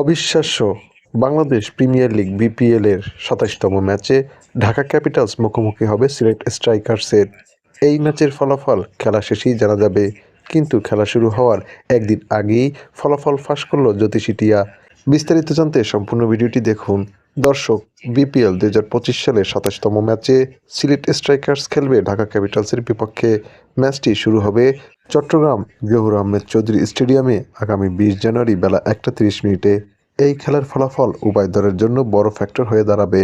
অবিশ্বাস্য Bangladesh premier league BPL এর সাতাশতম ম্যাচে ঢাকা ক্যাপিটালস মুখোমুখি হবে সিলেট স্ট্রাইকার্সের। এই ম্যাচের ফলাফল খেলা শেষেই জানা যাবে, কিন্তু খেলা শুরু হওয়ার একদিন আগেই ফলাফল ফাঁস করল জ্যোতিষী টিয়া। বিস্তারিত জানতে সম্পূর্ণ ভিডিওটি দেখুন। দর্শক, বিপিএল দু হাজার পঁচিশ সালের সাতাশতম ম্যাচে সিলেট স্ট্রাইকার্স খেলবে ঢাকা ক্যাপিটালসের বিপক্ষে। ম্যাচটি শুরু হবে চট্টগ্রাম জহুর আহমেদ চৌধুরী স্টেডিয়ামে আগামী বিশ জানুয়ারি বেলা একটা তিরিশ মিনিটে এই খেলার ফলাফল উভয় দলের জন্য বড় ফ্যাক্টর হয়ে দাঁড়াবে।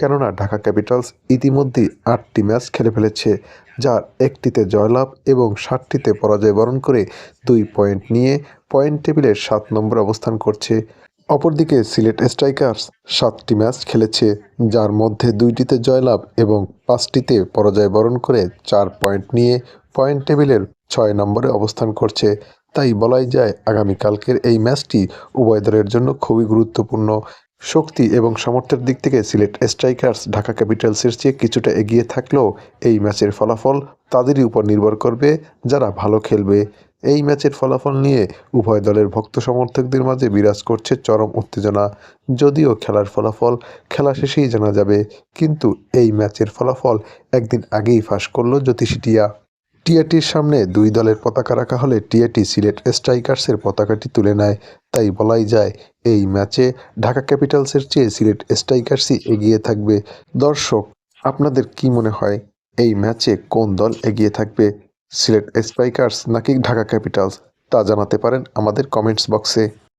কেননা ঢাকা ক্যাপিটালস ইতিমধ্যেই আটটি ম্যাচ খেলে ফেলেছে, যার একটিতে জয়লাভ এবং ষাটটিতে পরাজয় বরণ করে দুই পয়েন্ট নিয়ে পয়েন্ট টেবিলের সাত নম্বর অবস্থান করছে। অপরদিকে সিলেট স্ট্রাইকার্স সাতটি ম্যাচ খেলেছে, যার মধ্যে দুইটিতে জয়লাভ এবং পাঁচটিতে পরাজয় বরণ করে চার পয়েন্ট নিয়ে পয়েন্ট টেবিলের ছয় নম্বরে অবস্থান করছে। তাই বলাই যায় আগামীকালকের এই ম্যাচটি উভয় দলের জন্য খুবই গুরুত্বপূর্ণ। শক্তি এবং সামর্থ্যের দিক থেকে সিলেট স্ট্রাইকার্স ঢাকা ক্যাপিটালসের চেয়ে কিছুটা এগিয়ে থাকলেও এই ম্যাচের ফলাফল তাদেরই উপর নির্ভর করবে যারা ভালো খেলবে। এই ম্যাচের ফলাফল নিয়ে উভয় দলের ভক্ত সমর্থকদের মাঝে বিরাজ করছে চরম উত্তেজনা। যদিও খেলার ফলাফল খেলা শেষেই জানা যাবে, কিন্তু এই ম্যাচের ফলাফল একদিন আগেই ফাঁস করল জ্যোতিষী টিয়া টিয়াটির সামনে দুই দলের পতাকা রাখা হলে টিয়াটি সিলেট স্ট্রাইকার্সের পতাকাটি তুলে নেয়। তাই বলাই যায়, এই ম্যাচে ঢাকা ক্যাপিটালসের চেয়ে সিলেট স্ট্রাইকার্সই এগিয়ে থাকবে। দর্শক, আপনাদের কি মনে হয়, এই ম্যাচে কোন দল এগিয়ে থাকবে, সিলেট স্ট্রাইকার্স নাকি ঢাকা ক্যাপিটালস? তা জানাতে পারেন আমাদের কমেন্টস বক্সে।